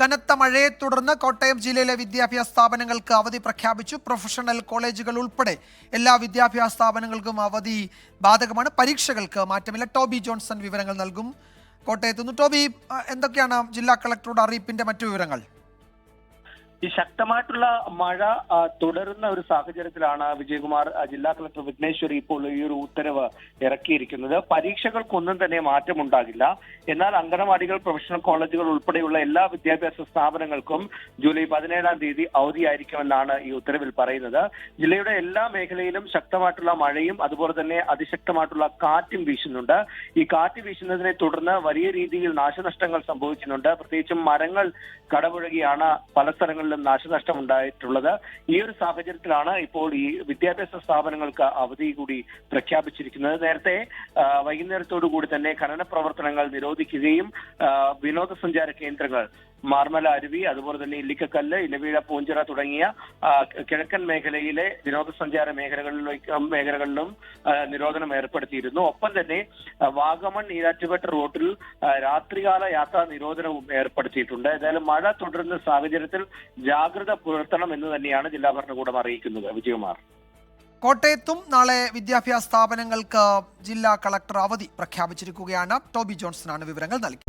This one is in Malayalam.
കനത്ത മഴയെ തുടർന്ന് കോട്ടയം ജില്ലയിലെ വിദ്യാഭ്യാസ സ്ഥാപനങ്ങൾക്ക് അവധി പ്രഖ്യാപിച്ചു. പ്രൊഫഷണൽ കോളേജുകൾ ഉൾപ്പെടെ എല്ലാ വിദ്യാഭ്യാസ സ്ഥാപനങ്ങൾക്കും അവധി ബാധകമാണ്. പരീക്ഷകൾക്ക് മാറ്റമില്ല. ടോബി ജോൺസൺ വിവരങ്ങൾ നൽകും. കോട്ടയത്തുനിന്ന് ടോബി എന്തൊക്കെയാണ് ജില്ലാ കളക്ടറുടെ അറിയിപ്പിന്റെ മറ്റു വിവരങ്ങൾ? ഈ ശക്തമായിട്ടുള്ള മഴ തുടരുന്ന ഒരു സാഹചര്യത്തിലാണ് വിജയകുമാർ ജില്ലാ കളക്ടർ വിഘ്നേശ്വരി ഇപ്പോൾ ഈ ഒരു ഉത്തരവ് ഇറക്കിയിരിക്കുന്നത്. പരീക്ഷകൾക്കൊന്നും തന്നെ മാറ്റമുണ്ടാകില്ല. എന്നാൽ അംഗനവാടികൾ പ്രൊഫഷണൽ കോളേജുകൾ ഉൾപ്പെടെയുള്ള എല്ലാ വിദ്യാഭ്യാസ സ്ഥാപനങ്ങൾക്കും ജൂലൈ പതിനേഴാം തീയതി അവധിയായിരിക്കുമെന്നാണ് ഈ ഉത്തരവിൽ പറയുന്നത്. ജില്ലയുടെ എല്ലാ മേഖലയിലും ശക്തമായിട്ടുള്ള മഴയും അതുപോലെ തന്നെ അതിശക്തമായിട്ടുള്ള കാറ്റും വീശുന്നുണ്ട്. ഈ കാറ്റ് വീശുന്നതിനെ തുടർന്ന് വലിയ രീതിയിൽ നാശനഷ്ടങ്ങൾ സംഭവിക്കുന്നുണ്ട്. പ്രത്യേകിച്ചും മരങ്ങൾ കടപുഴകിയാണ്. പല സ്ഥലങ്ങളിലും നാശനഷ്ടം ഉണ്ടായിട്ടുള്ളത് ഈ ഒരു സാഹചര്യത്തിലാണ് ഇപ്പോൾ ഈ വിദ്യാഭ്യാസ സ്ഥാപനങ്ങൾക്ക് അവധി കൂടി പ്രഖ്യാപിച്ചിരിക്കുന്നത്. നേരത്തെ വൈകുന്നേരത്തോടു കൂടി തന്നെ ഖനന പ്രവർത്തനങ്ങൾ നിരോധിക്കുകയും വിനോദസഞ്ചാര കേന്ദ്രങ്ങൾ മാർമല അരുവി അതുപോലെ തന്നെ ഇല്ലിക്കക്കല്ല് ഇലവീഴ പൂഞ്ചിറ തുടങ്ങിയ കിഴക്കൻ മേഖലയിലെ വിനോദസഞ്ചാര മേഖലകളിലേക്കും മേഖലകളിലും നിരോധനം ഏർപ്പെടുത്തിയിരുന്നു. ഒപ്പം തന്നെ വാഗമൺ ഈരാറ്റുപേട്ട റൂട്ടിൽ രാത്രികാല യാത്രാ നിരോധനവും ഏർപ്പെടുത്തിയിട്ടുണ്ട്. ഏതായാലും മഴ തുടരുന്ന സാഹചര്യത്തിൽ ജാഗ്രത പുലർത്തണം എന്ന് തന്നെയാണ് ജില്ലാ ഭരണകൂടം അറിയിക്കുന്നത്. വിജയകുമാർ. കോട്ടയത്തും നാളെ വിദ്യാഭ്യാസ സ്ഥാപനങ്ങൾക്ക് ജില്ലാ കളക്ടർ അവധി പ്രഖ്യാപിച്ചിരിക്കുകയാണ്. ടോബി ജോൺസണാണ് വിവരങ്ങൾ നൽകി.